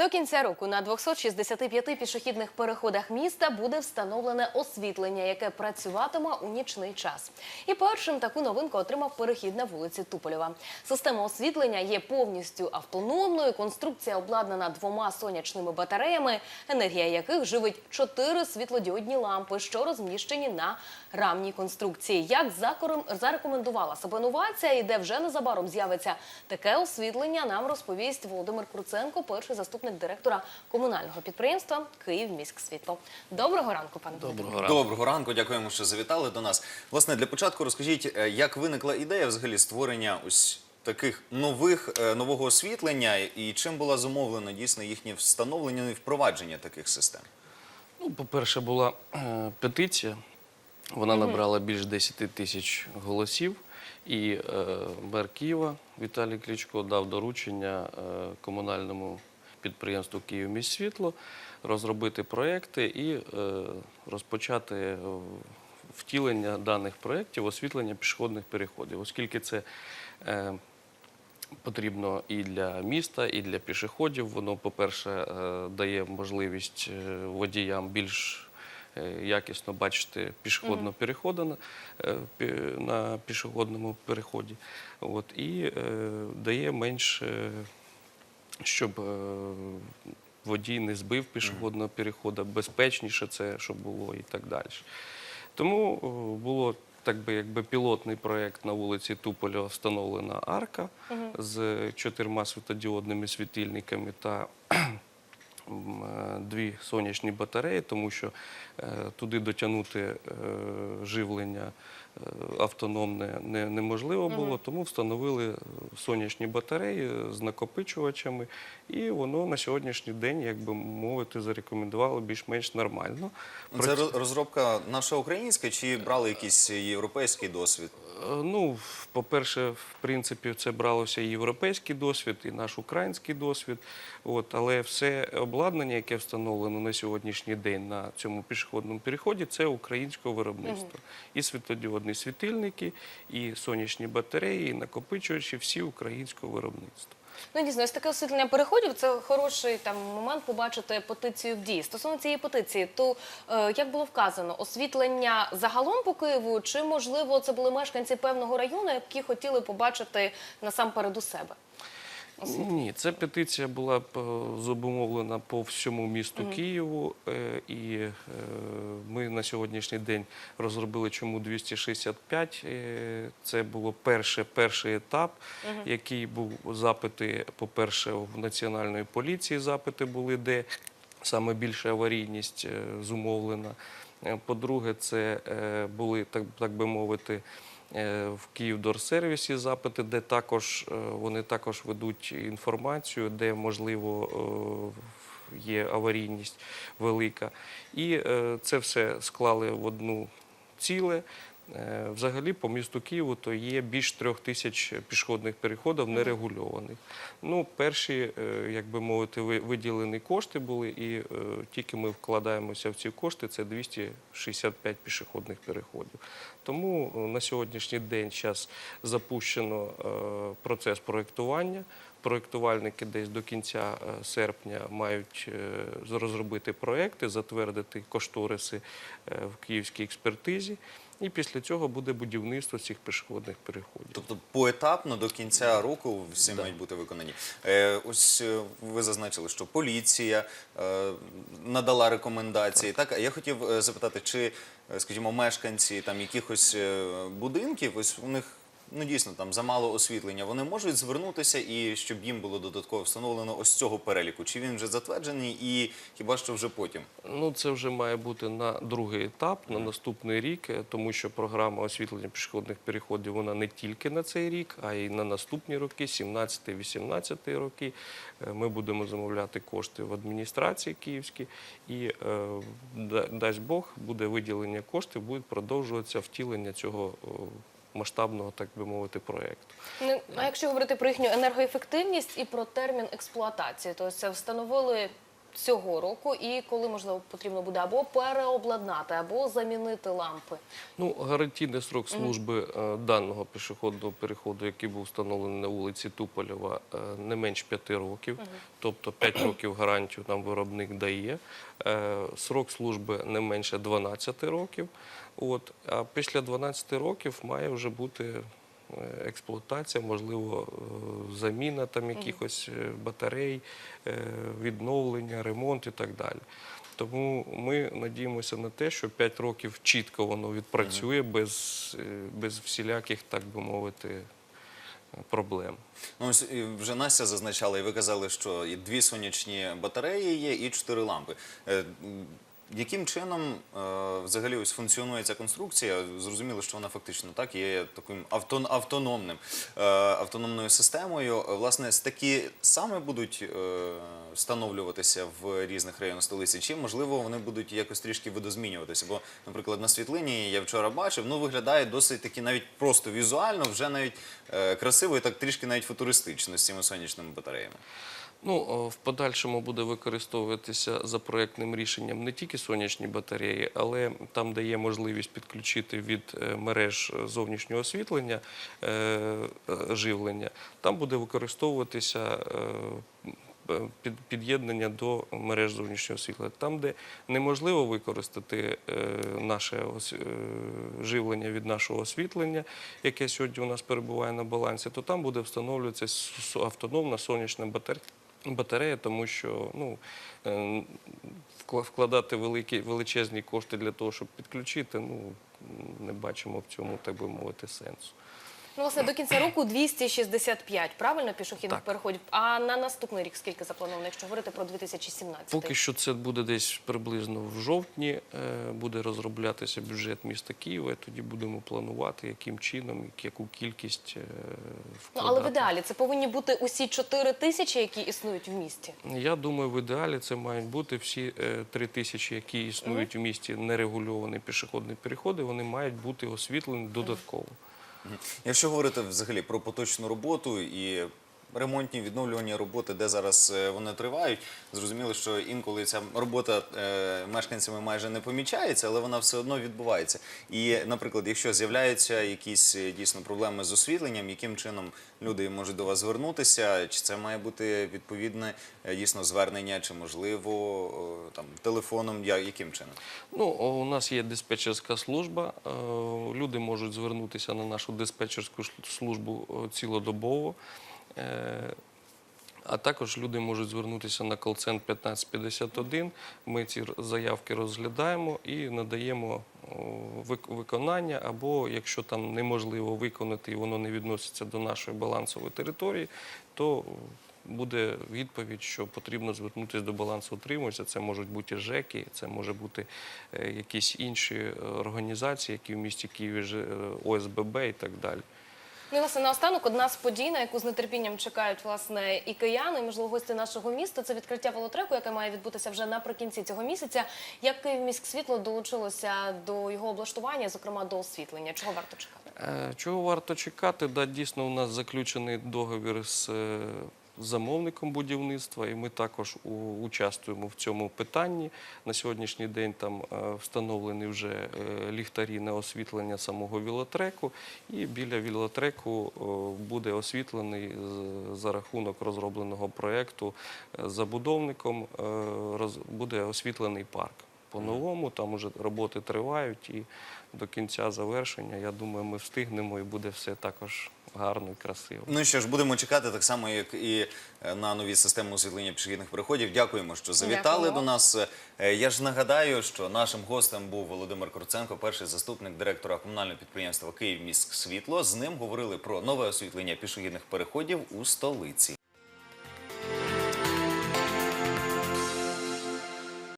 До кінця року на 265 пішохідних переходах міста буде встановлене освітлення, яке працюватиме у нічний час. І першим таку новинку отримав перехід на вулиці Туполєва. Система освітлення є повністю автономною. Конструкція обладнана двома сонячними батареями, енергія яких живить чотири світлодіодні лампи, що розміщені на рамній конструкції. Як зарекомендувала себе новація, і де вже незабаром з'явиться таке освітлення, нам розповість Володимир Круценко, перший заступник директора комунального підприємства «Київміськсвітло». Доброго ранку, пане. Доброго ранку. Доброго ранку, дякуємо, що завітали до нас. Власне, для початку розкажіть, е, як виникла ідея взагалі створення ось таких нових е, нового освітлення, і чим була зумовлена дійсно їхнє встановлення і впровадження таких систем? Ну, по-перше, була е, петиція. Вона набрала більш 10 тисяч голосів. І е, мер Києва Віталій Кличко дав доручення е, комунальному підприємству «Київміськсвітло» розробити проекти і е, розпочати е, втілення даних проєктів освітлення пішохідних переходів, оскільки це е, потрібно і для міста, і для пішоходів. Воно, по-перше, дає можливість водіям більш якісно бачити пішохідного переходу на, пі- на пішохідному переході. От, і дає менше, щоб е, водій не збив пішохідного переходу, безпечніше це, щоб було і так далі. Тому о, було так би якби пілотний проєкт на вулиці Туполя встановлена арка з чотирма світодіодними світильниками та е, дві сонячні батареї, тому що е, туди дотягнути е, живлення е, автономне не, неможливо було, тому встановили е, сонячні батареї з накопичувачами, і воно на сьогоднішній день, як би мовити, зарекомендувало більш-менш нормально. Це роз- розробка наша українська чи брали якийсь європейський досвід? Е, Ну, по-перше, в принципі, це бралося і європейський досвід, і наш український досвід. От, але все обладнання, яке встановлено на сьогоднішній день на цьому пішохідному переході, це українського виробництва. І світлодіодні світильники, і сонячні батареї, і накопичувачі всі українського виробництва. Ну дійсно, ось таке освітлення переходів. Це хороший там момент побачити петицію в дії. Стосовно цієї петиції, то е, як було вказано, освітлення загалом по Києву, чи можливо це були мешканці певного району, які хотіли побачити насамперед у себе? Ні, ця петиція була е, зобумовлена по всьому місту Києву, е, і е, ми на сьогоднішній день розробили чому 265. Е, Це було перше, перший етап, який був запити, по-перше, в національної поліції запити були, де саме більша аварійність зумовлена. По-друге, це були, так, так би мовити, в Київдорсервісі запити, де також е, вони також ведуть інформацію, де можливо е, є аварійність велика. І е, це все склали в одну ціле. Е, Взагалі по місту Києву то є більш трьох тисяч пішохідних переходів нерегульованих. Ну, перші, е, як би мовити, ви- виділені кошти були, і е, тільки ми вкладаємося в ці кошти, це 265 пішохідних переходів. Тому на сьогоднішній день зараз запущено процес проєктування. Проєктувальники десь до кінця серпня мають розробити проекти, затвердити кошториси в київській експертизі. І після цього буде будівництво цих пішохідних переходів. Тобто поетапно до кінця року всі мають бути виконані. Е, ось е, ви зазначили, що поліція е, надала рекомендації. Так, а я хотів запитати, чи, скажімо, мешканці там якихось будинків, ось у них. Ну, дійсно, там замало освітлення. Вони можуть звернутися і щоб їм було додатково встановлено ось цього переліку. Чи він вже затверджений, і хіба що вже потім? Ну, це вже має бути на другий етап, на наступний рік, е, тому що програма освітлення пішохідних переходів вона не тільки на цей рік, а й на наступні роки, 17-18 роки. Е, Ми будемо замовляти кошти в адміністрації київській, і е, дасть Бог, буде виділення коштів, буде продовжуватися втілення цього масштабного, так би мовити, проєкту. Ну, а якщо говорити про їхню енергоефективність і про термін експлуатації, то це встановили цього року, і коли можливо потрібно буде або переобладнати, або замінити лампи. Ну, гарантійний срок служби е, даного пішохідного переходу, який був встановлений на вулиці Туполєва, е, не менш 5 років. Тобто 5 років гарантію нам виробник дає. Е, Срок служби не менше 12 років. От. А після 12 років має вже бути е, експлуатація, можливо, е, заміна там якихось е, батарей, відновлення, ремонт і так далі. Тому ми надіємося на те, що 5 років чітко воно відпрацює без, без всіляких, так би мовити, проблем. Ну, ось вже Настя зазначала, і ви казали, що і дві сонячні батареї є, і чотири лампи. Яким чином е, взагалі ось функціонує ця конструкція? Зрозуміло, що вона фактично так є таким автон, автономним е, автономною системою. Власне, такі саме будуть е, встановлюватися в різних районах столиці, чи можливо вони будуть якось трішки видозмінюватися? Бо, наприклад, на світлині я вчора бачив, ну виглядає досить таки навіть просто візуально, вже навіть красиво і так трішки навіть футуристично з цими сонячними батареями. Ну, в подальшому буде використовуватися за проектним рішенням не тільки сонячні батареї, але там, де є можливість підключити від е, мереж зовнішнього освітлення е, е, живлення, там буде використовуватися е, під'єднання до мереж зовнішнього освітлення. Там, де неможливо використати е, наше е, живлення від нашого освітлення, яке сьогодні у нас перебуває на балансі, то там буде встановлюватися автономна сонячна батарея. Батарея, тому що ну, е, вкладати великі, величезні кошти для того, щоб підключити, ну, не бачимо в цьому, так би мовити, сенсу. Ну, власне, до кінця року 265, правильно, пішохідних Так. переходів. А на наступний рік скільки заплановано, якщо говорити про 2017? Поки що це буде десь приблизно в жовтні, е, буде розроблятися бюджет міста Києва, і тоді будемо планувати, яким чином, яку кількість е, Ну, вкладати. але в ідеалі це повинні бути усі 4 тисячі, які існують в місті. Я думаю, в ідеалі це мають бути всі е, три тисячі, які існують в місті нерегульовані пішохідні переходи, вони мають бути освітлені додатково. Якщо говорити взагалі про поточну роботу і ремонтні відновлювані роботи, де зараз е, вони тривають, зрозуміло, що інколи ця робота е, мешканцями майже не помічається, але вона все одно відбувається. І, наприклад, якщо з'являються якісь е, дійсно проблеми з освітленням, яким чином люди можуть до вас звернутися, чи це має бути відповідне дійсно звернення, чи можливо телефоном, яким чином? Ну, у нас є диспетчерська служба. е, Люди можуть звернутися на нашу диспетчерську службу е, цілодобово. Е, А також люди можуть звернутися на колцентр 1551. Ми ці заявки розглядаємо і надаємо виконання. Або якщо там неможливо виконати і воно не відноситься до нашої балансової території, то буде відповідь, що потрібно звернутися до балансоутримувача. Це можуть бути ЖЕКи, це може бути е, якісь інші е, організації, які в місті Києві е, ОСББ і так далі. Ну і власне наостанок одна з подій, на яку з нетерпінням чекають власне і кияни, і можливо гості нашого міста. Це відкриття велотреку, яке має відбутися вже наприкінці цього місяця. Як Київміськсвітло долучилося до його облаштування, зокрема до освітлення? Чого варто чекати? Чого варто чекати? Да, дійсно, у нас заключений договір з замовником будівництва, і ми також участвуємо в цьому питанні. На сьогоднішній день там е, встановлені вже е, ліхтарі на освітлення самого вілотреку, і біля вілотреку е, буде освітлений за рахунок розробленого проєкту забудовником, буде освітлений парк. По-новому там уже роботи тривають і до кінця завершення, я думаю, ми встигнемо і буде все також гарно і красиво. Ну що ж, будемо чекати так само, як і е, на нові системи освітлення пішохідних переходів. Дякуємо, що завітали Дякуємо. до нас. Е, Я ж нагадаю, що нашим гостем був Володимир Круценко, перший заступник директора комунального підприємства «Київміськсвітло». З ним говорили про нове освітлення пішохідних переходів у столиці.